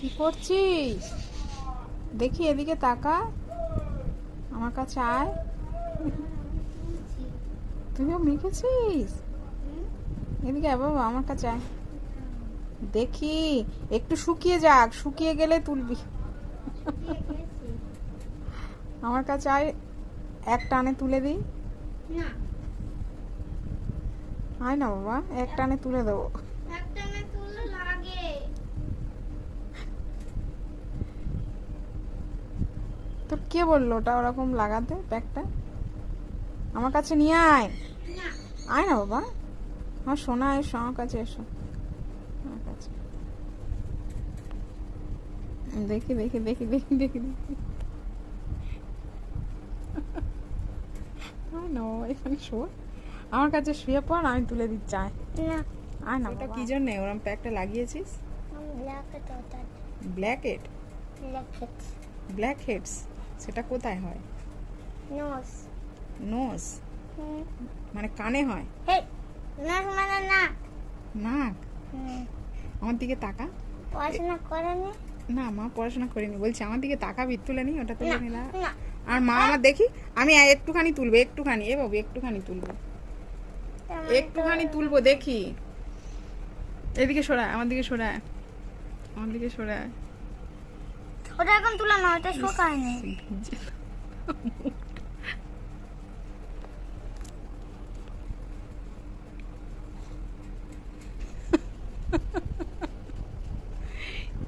কি করছিস? দেখি এদিকে তাকা। আমার কাছে আয়। তুইও মেখেছিস? এদিকে বাবা আমার কাছে আয়। দেখি একটু শুকিয়ে যাক শুকিয়ে গেলে তুলবি। আমার কাছে আয় এক টানে তুলে দিই। আয় না বাবা এক টানে তুলে দেবো একটা না তুলে লাগে তোর কে বলল ওটা ওরকম লাগাতে প্যাকটা আমার কাছে নিয়ে আয়। আয় না বাবা। আমার সোনা এসো আমার কাছে এসো আমার কাছে। দেখি দেখি দেখি দেখি দেখি দেখি। না এখানে শো আমার কাছে শুয়ে পড় আমি তুলে দিচ্ছি আয়। না। আয় না ওটা কি জন্য? ওরম প্যাকটা লাগিয়েছিস? ব্ল্যাক হেড ব্ল্যাক হেডস সেটা কোথায় হয়? নোস। নোজ মানে কানে হয়? হে নোস মানে নাক। হুম। আমার দিকে তাকা। পড়াশোনা করেনি? না মা পড়াশোনা করিনি। বলছি আমার দিকে তাকাবি তুলে নি ওটা তুলে নিলা। না। আর মা আমার দেখি আমি একটুখানি তুলবো একটুখানি। এ বাবু একটুখানি তুলবো। একটুখানি তুলবো দেখি। এদিকে সরায় আমার দিকে সরায়। আমার দিকে সরায়। ওটা এখন তুলে না ওটা শোকায়নি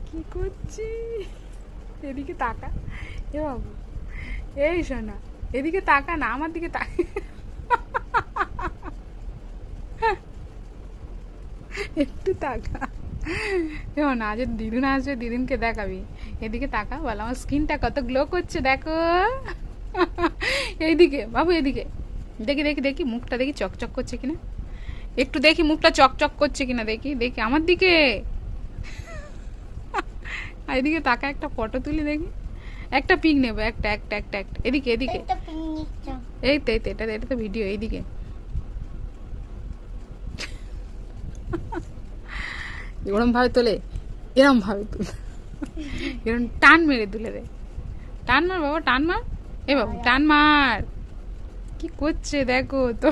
কি করছি? এদিকে তাকা। এ বাবু, এই শোনা এদিকে তাকা না, আমার দিকে তাকা একটু তাকা। এমন আজ দিদিন আসবে দিদিনকে দেখাবি। এদিকে তাকা বল আমার স্কিনটা কত গ্লো করছে দেখো। এইদিকে বাবু এদিকে দেখি দেখি দেখি মুখটা দেখি চকচক করছে কিনা। একটু দেখি মুখটা চকচক করছে কিনা দেখি দেখি আমার দিকে। এদিকে তাকা একটা ফটো তুলি দেখি। একটা পিক নেব একটা একটা একটা একটা। এদিকে এদিকে। এই তো এই তো এটা এটা তো ভিডিও এইদিকে। এরম ভাবে তোলে এরম ভাবে তুলে। এরম টান মেরে তুলে দে টান মার বাবা টান মার। এ বাবু টান মার। কি করছে দেখো তো।